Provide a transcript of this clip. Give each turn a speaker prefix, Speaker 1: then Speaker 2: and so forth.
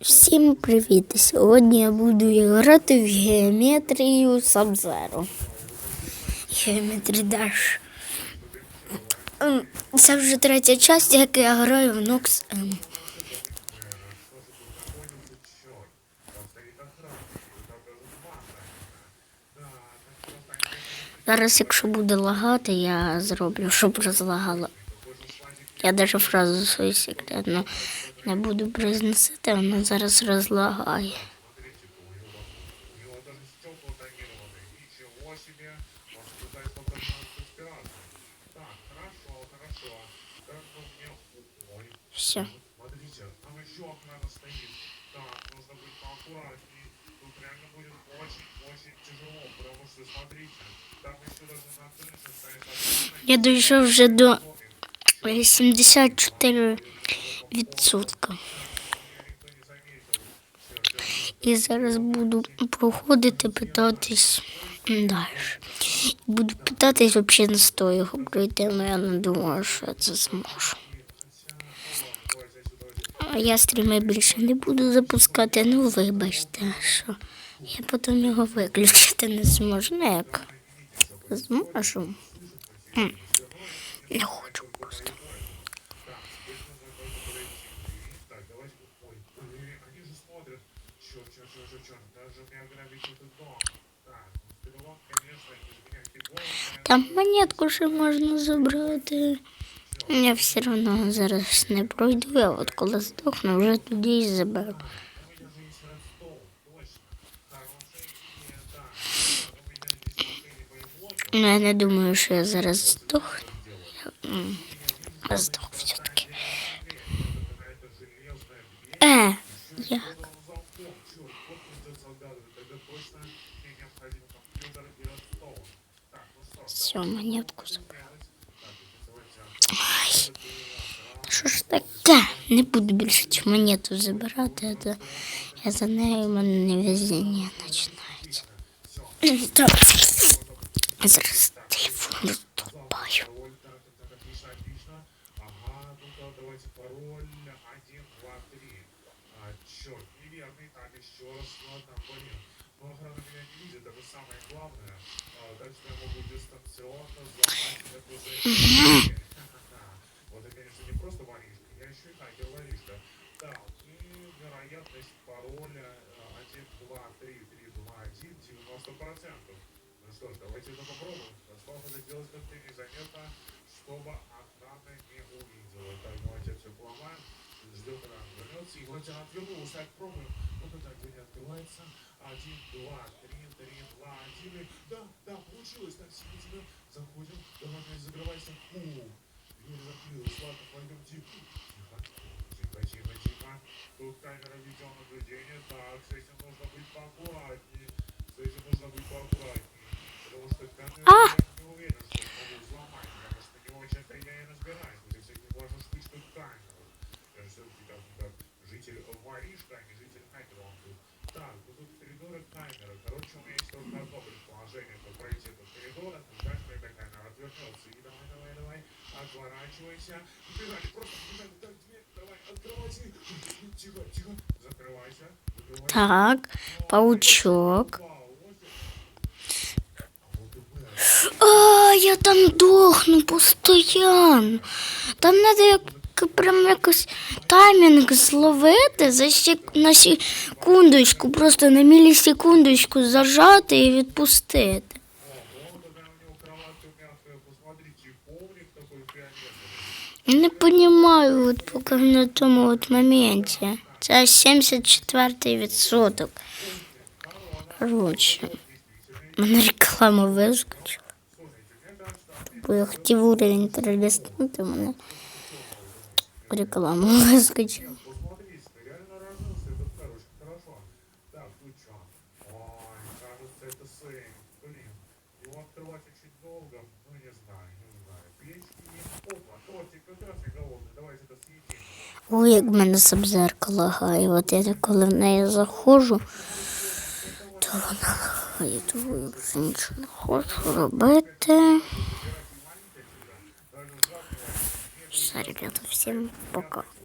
Speaker 1: Всім привіт! Сьогодні я буду грати в геометрію Sub-Zero. Geometry Dash. Ем, Це вже третя частина, як я граю в Nox M. Зараз, якщо буде лагати, я зроблю, щоб розлагало. Я навіть фразу свою секретну не буду произносити, вона зараз розлагає.
Speaker 2: Ничего себе! Может, пытаюсь попробовать конспирацию. Так, хорошо, хорошо. Как бы мне... Ой,
Speaker 1: Все.
Speaker 2: смотрите, там еще охрана стоит. Так, нужно быть поаккуратнее. Тут реально будет очень-очень тяжело, потому что, смотрите, там еще даже на крыше стоит охрана.
Speaker 1: Я дійшов вже до е, 74 відсотка. І зараз буду проходити, питатись далі. Буду питатись взагалі не з його пройти, але я не думаю, що я це зможу. Я стріми більше не буду запускати, ну вибачте, що я потім його виключити не зможу. Ну як? Зможу. Не Там монетку ще можна забрати. Я все одно зараз не пройду, а от коли здохну, вже тоді і заберу. Ну, я не думаю, що я зараз здохну. Я здох все-таки. Е, як? Все, монетку забрав. Ай, що ж таке? Не буду більше цю монету забирати, а то я за нею в мене невезіння починається. Так, зараз
Speaker 2: Черт, неверный. Так, еще раз. Ладно, понял. Но охрана меня не видит, это самое главное. А, так что я могу дистанционно взломать эту же... Вот это, конечно, не просто воришка, я еще и хакер-воришка. Так, и вероятность пароля 1, 2, 3, 3, 2, 1, 90%. Ну что ж, давайте это попробуем. Осталось это делать как-то незаметно, чтобы охрана не увидела. Так, давайте когда он вернется. И вроде она отвернулась. Так, пробуем. Вот это дверь открывается. Один, два, три, три, два, один. И... Да, да, получилось. Так, сидите, заходим. Давай, давай, закрывайся. Фу. Дверь закрылась. Ладно, пойдемте. Тихо. Тихо, тихо, тихо. Тут камера видеонаблюдения. Так, с этим нужно быть поаккуратнее. С этим нужно быть поаккуратнее. Потому что камеру
Speaker 1: А!
Speaker 2: Отворачивайся. Бежали, просто бежали. Так, дверь, давай, открывайся. Тихо, тихо, закрывайся. закрывайся.
Speaker 1: Так, паучок. А, я там дохну постійно. Там як, прям якось таймінг зловити за на секундочку, просто на мілісекундочку зажати і відпустити.
Speaker 2: Вот
Speaker 1: Не розумію, от поки на тому от моменті. Це 74 відсоток. Коротше, мене реклама вискочила. Бо я хотів уровень переліснути, мене
Speaker 2: тут что? Ой, кажется, это Сэм. Блин, его открывать очень долго, ну не знаю, не знаю. Печки есть. Опа, тортик как раз и голодный, давайте это съедим.
Speaker 1: Ой, як в мене сабзерка лагає. От я коли в неї заходжу, то вона лагає, тому я вже нічого не хочу робити. Ребята, всем пока.